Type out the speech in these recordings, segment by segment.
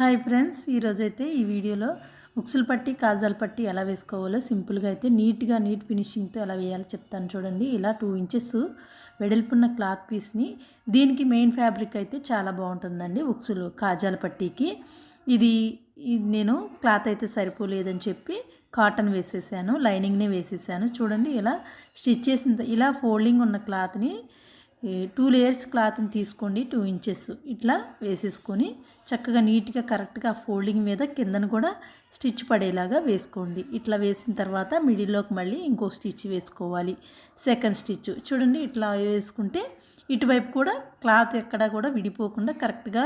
Hi friends ఈరోజైతే ఈ వీడియోలో ఉక్సులు పట్టి కాజాల పట్టి ఎలా వేసుకోవాలో సింపుల్గా అయితే నీట్గా నీట్ ఫినిషింగ్తో ఎలా వేయాలో చెప్తాను చూడండి. ఇలా టూ ఇంచెస్ వెడల్పున్న క్లాత్ పీస్ని దీనికి మెయిన్ ఫ్యాబ్రిక్ అయితే చాలా బాగుంటుందండి ఉక్సులు కాజాల పట్టీకి. ఇది నేను క్లాత్ అయితే సరిపోలేదని చెప్పి కాటన్ వేసేసాను లైనింగ్నే వేసేసాను. చూడండి ఇలా స్టిచ్ చేసిన ఇలా ఫోల్డింగ్ ఉన్న క్లాత్ని టూ లేయర్స్ క్లాత్ని తీసుకోండి టూ ఇంచెస్ ఇట్లా వేసేసుకొని చక్కగా నీట్గా కరెక్ట్గా ఫోల్డింగ్ మీద కిందను కూడా స్టిచ్ పడేలాగా వేసుకోండి. ఇట్లా వేసిన తర్వాత మిడిల్లోకి మళ్ళీ ఇంకో స్టిచ్ వేసుకోవాలి. Second stitch. చూడండి ఇట్లా వేసుకుంటే ఇటువైపు కూడా క్లాత్ ఎక్కడా కూడా విడిపోకుండా కరెక్ట్గా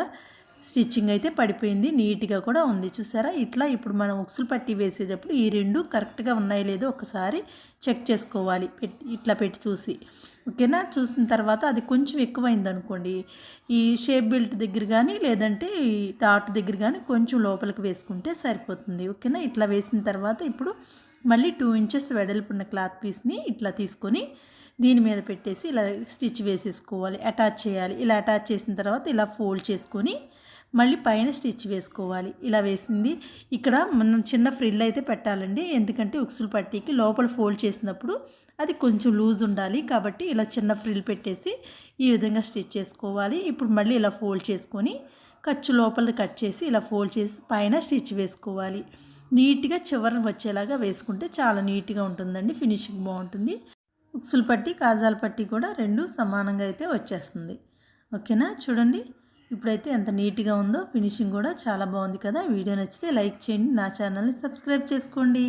స్టిచ్చింగ్ అయితే పడిపోయింది నీట్గా కూడా ఉంది. చూసారా? ఇట్లా ఇప్పుడు మనం ఉక్సులు పట్టి వేసేటప్పుడు ఈ రెండు కరెక్ట్గా ఉన్నాయో లేదో ఒకసారి చెక్ చేసుకోవాలి. పెట్టి ఇట్లా పెట్టి చూసి. ఓకేనా? చూసిన తర్వాత అది కొంచెం ఎక్కువైంది అనుకోండి ఈ షేప్ బెల్ట్ దగ్గర కానీ లేదంటే ఈ డాట్ దగ్గర కానీ కొంచెం లోపలికి వేసుకుంటే సరిపోతుంది. ఓకేనా? ఇట్లా వేసిన తర్వాత ఇప్పుడు మళ్ళీ టూ ఇంచెస్ వెడల్పున్న క్లాత్ పీస్ని ఇట్లా తీసుకొని దీని మీద పెట్టేసి ఇలా స్టిచ్ వేసేసుకోవాలి. అటాచ్ చేయాలి. ఇలా అటాచ్ చేసిన తర్వాత ఇలా ఫోల్డ్ చేసుకొని మళ్ళీ పైన స్టిచ్ వేసుకోవాలి. ఇలా వేసింది. ఇక్కడ మనం చిన్న ఫ్రిల్ అయితే పెట్టాలండి. ఎందుకంటే ఉక్సులు పట్టీకి లోపల ఫోల్డ్ చేసినప్పుడు అది కొంచెం లూజ్ ఉండాలి. కాబట్టి ఇలా చిన్న ఫ్రిల్ పెట్టేసి ఈ విధంగా స్టిచ్ చేసుకోవాలి. ఇప్పుడు మళ్ళీ ఇలా ఫోల్డ్ చేసుకొని ఖర్చు లోపల కట్ చేసి ఇలా ఫోల్డ్ చేసి పైన స్టిచ్ వేసుకోవాలి. నీట్గా చివరన వచ్చేలాగా వేసుకుంటే చాలా నీట్గా ఉంటుందండి. ఫినిషింగ్ బాగుంటుంది. ఉక్సులు పట్టి కాజాల పట్టి కూడా రెండు సమానంగా అయితే వచ్చేస్తుంది. ఓకేనా? చూడండి. ఇప్పుడైతే ఎంత నీట్గా ఉందో ఫినిషింగ్ కూడా చాలా బాగుంది కదా. వీడియో నచ్చితే లైక్ చేయండి నా ఛానల్ని సబ్స్క్రైబ్ చేసుకోండి.